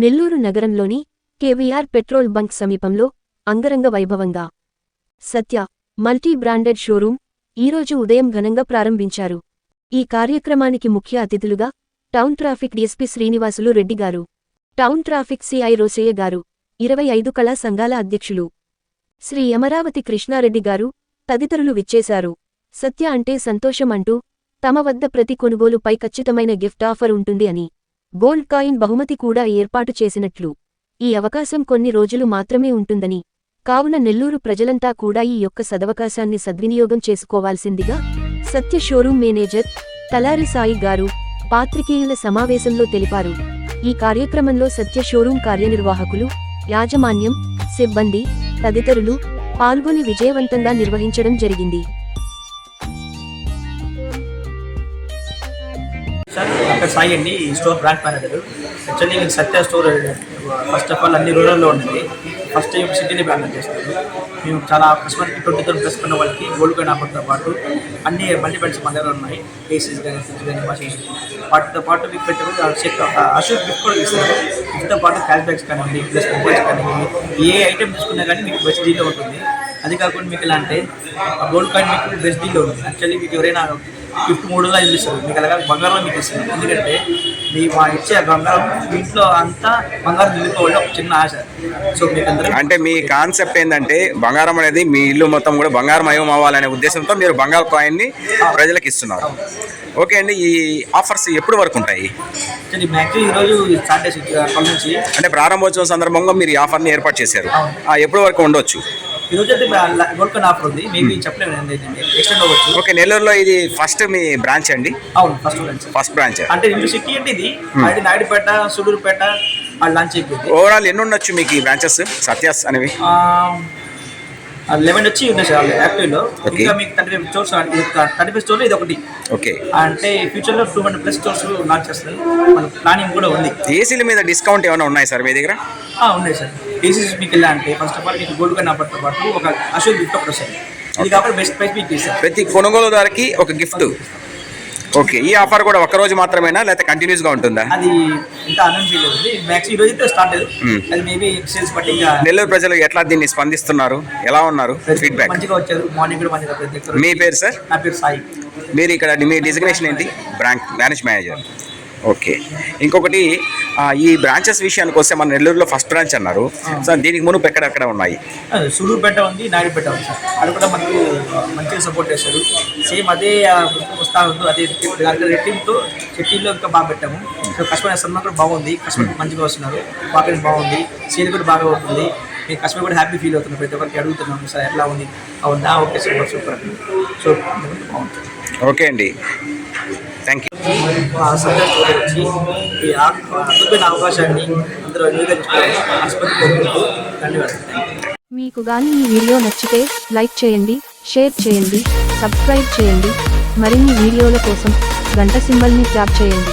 నెల్లూరు నగరంలోని KVR petrol bunk సమీపంలో అంగరంగ వైభవంగా. సత్య మల్టీ బ్రాండెడ్ షోరూం ఈరోజు ఉదయం ఘనంగా ప్రారంభించారు. ఈ కార్యక్రమానికి ముఖ్య అతిథులుగా town traffic DSP Srinivasulu Reddy గారు town traffic CI Rosaiah garu ఇరవై ఐదు కళా సంఘాల అధ్యక్షులు శ్రీ అమరావతి కృష్ణారెడ్డి గారు తదితరులు విచ్చేశారు. సత్య అంటే సంతోషం అంటూ తమ వద్ద ప్రతి కొనుగోలుపై ఖచ్చితమైన గిఫ్ట్ ఆఫర్ ఉంటుంది అని గోల్డ్ కాయిన్ బహుమతి కూడా ఏర్పాటు చేసినట్లు. ఈ అవకాశం కొన్ని రోజులు మాత్రమే ఉంటుందని. కావున నెల్లూరు ప్రజలంతా కూడా ఈ యొక్క సదవకాశాన్ని సద్వినియోగం చేసుకోవాల్సిందిగా సత్య షోరూం మేనేజర్ తలారి సాయి గారు పాత్రికేయుల సమావేశంలో తెలిపారు. ఈ కార్యక్రమంలో సత్య షోరూం కార్యనిర్వాహకులు యాజమాన్యం సిబ్బంది తదితరులు పాల్గొని విజయవంతంగా నిర్వహించడం జరిగింది. డాక్టర్ సాయి అండి ఈ స్టోర్ బ్రాండ్ మేనేజర్. యాక్చువల్లీ నేను Satya store first of all అన్ని రూరల్లో ఉంటుంది ఫస్ట్ టైం సిటీని బ్రాండ్ చేస్తారు మేము చాలా కస్టమర్కి ట్వంటీ థౌసండ్ ప్లస్ కొన్న వాళ్ళకి గోల్డ్ కాయిన్ ఆఫర్తో పాటు అన్ని మల్టీపెంట్స్ మన దగ్గర ఉన్నాయి ఏసీస్ కానీ ఫ్రిడ్జ్ కానీ వాషింగ్ వాటితో పాటు మీకు పెట్టే అశోక్ అషూర్ గిఫ్ట్ కూడా ఇస్తారు. గిఫ్ట్తో పాటు క్యాష్ బ్యాక్స్ కానివ్వండి ప్లస్ మొబైల్స్ కానివ్వండి ఏ ఐటమ్ తీసుకున్నా కానీ మీకు బెస్ట్ డీల్లో ఉంటుంది. అది కాకుండా మీకు ఎలా అంటే గోల్డ్ కాయిన్ మీకు బెస్ట్ డీల్లో ఉంటుంది. యాక్చువల్లీ మీకు ఎవరైనా గిఫ్ట్ మూడు వందలు ఐదు ఇస్తారు మీకు అలాగా బంగారం మీకు ఇస్తుంది ఎందుకంటే మీ మా ఇచ్చే బంగారం మీ ఇంట్లో అంతా బంగారం నిలుపుకోవాలి ఒక చిన్న ఆశ. సో మీకు అంటే మీ కాన్సెప్ట్ ఏంటంటే బంగారం అనేది మీ ఇల్లు మొత్తం కూడా బంగారం మయం అవ్వాలనే ఉద్దేశంతో మీరు బంగారు కాయిన్ని ప్రజలకు ఇస్తున్నారు. ఓకే అండి ఈ ఆఫర్స్ ఎప్పుడు వరకు ఉంటాయి? ఈరోజు అంటే ప్రారంభోత్సవం సందర్భంగా మీరు ఈ ఆఫర్ని ఏర్పాటు చేశారు. ఆ, ఎప్పుడు వరకు ఉండొచ్చు? ఈరోజు అయితే కాయిన్ ఆఫర్ ఉంది. మేబీ చెప్పలేము ఏంటంటే ఎక్స్టెండ్ అవ్వచ్చు. ఓకే నెల్లూరులో ఇది ఫస్ట్ మీ బ్రాంచ్ అండి? అవును ఫస్ట్ నుంచి ఫస్ట్ బ్రాంచ్ అంటే ఇంటి సిటీ అంటే ఇది. అది నాయుడుపేట సులూరుపేట వాళ్ళు లాంచ్ అయిపోయింది. ఓవరాల్ ఎన్ని ఉండొచ్చు మీకు ఈ బ్రాంచెస్ సత్యాస్ అనేవి? లెవెన్ వచ్చి ఉన్నాయి సార్ యాక్టివ్లో. ఇంకా మీకు thirty five stores thirty five స్టోర్లో ఇది ఒకటి. ఓకే అంటే ఫ్యూచర్లో two hundred plus stores launch చేస్తారు మన ప్లానింగ్ కూడా ఉంది. ఏసీల మీద డిస్కౌంట్ ఏమైనా ఉన్నాయి సార్ మీ దగ్గర? ఉన్నాయి సార్. ఏసీసీ మీకు అంటే ఫస్ట్ ఆఫ్ ఆల్ మీకు గోల్డ్ కన్నా ఆఫర్తో పాటు ఒక అశోక్ గిఫ్ట్ ఒకటి వస్తుంది. ఇది కాబట్టి బెస్ట్ ప్రైస్ మీకు ఇస్తారు ప్రతి కొనుగోలుదారికి ఒక గిఫ్ట్ ఓకే ఈ ఆఫర్ కూడా ఒక రోజు మాత్రమేనా? లేకపోతే కంటిన్యూస్గా ఉంటుందా? అది ఇంకా అనౌన్స్ చేయలేదు మ్యాక్స్ ఈ రోజు స్టార్ట్ Hmm. అది మేబీ సేల్స్ బట్టి ఇంకా నెల్లూరు ప్రజలు ఎట్లా దీన్ని స్పందిస్తున్నారు? ఎలా ఉన్నారు? ఫీడ్బ్యాక్ మంచిగా వచ్చారు. మార్నింగ్ కూడా మంచిగా మీ పేరు సార్ నా పేరు సాయి. మీరు ఇక్కడ మీ డిజిగ్నేషన్ ఏంటి? బ్రాంచ్ మేనేజ్ మేనేజర్ ఓకే ఇంకొకటి ఈ బ్రాంచెస్ విషయానికి వస్తే మన నెల్లూరులో ఫస్ట్ బ్రాంచ్ అన్నారు. సో దీనికి మునుపు ఎక్కడెక్కడ ఉన్నాయి? సులూరుపేట ఉంది నాయుడుపేట ఉంది సార్. అది కూడా మనకు మంచిగా సపోర్ట్ చేస్తారు సేమ్ అదే ఆ, వస్తా ఉంది అదే రెట్టింపుతో చెట్టీల్లో ఇంకా బాగా పెట్టాము. సో కస్టమర్ సన్మాన్ కూడా బాగుంది. కస్టమర్ మంచిగా వస్తున్నారు. మార్కెట్ బాగుంది. సేల్ కూడా బాగా అవుతుంది. మీ కస్టమర్ కూడా హ్యాపీ ఫీల్ అవుతున్నారు. ప్రతి ఒక్కరికి అడుగుతున్నాం సార్ ఎట్లా ఉంది? అవునా ఓకే సూపర్ సూపర్ సో బాగుంటుంది ఓకే అండి. థ్యాంక్ వచ్చి ఈ అద్భుతమైన అవకాశాన్ని అందరూ వినియోగించుకోవాలి ఆసుపత్రి కోరుకుంటూ ధన్యవాదాలు మీకు గాని ఈ వీడియో నచ్చితే లైక్ చేయండి షేర్ చేయండి సబ్స్క్రైబ్ చేయండి. మరిన్ని వీడియోల కోసం గంట సింబల్ని ట్యాప్ చేయండి.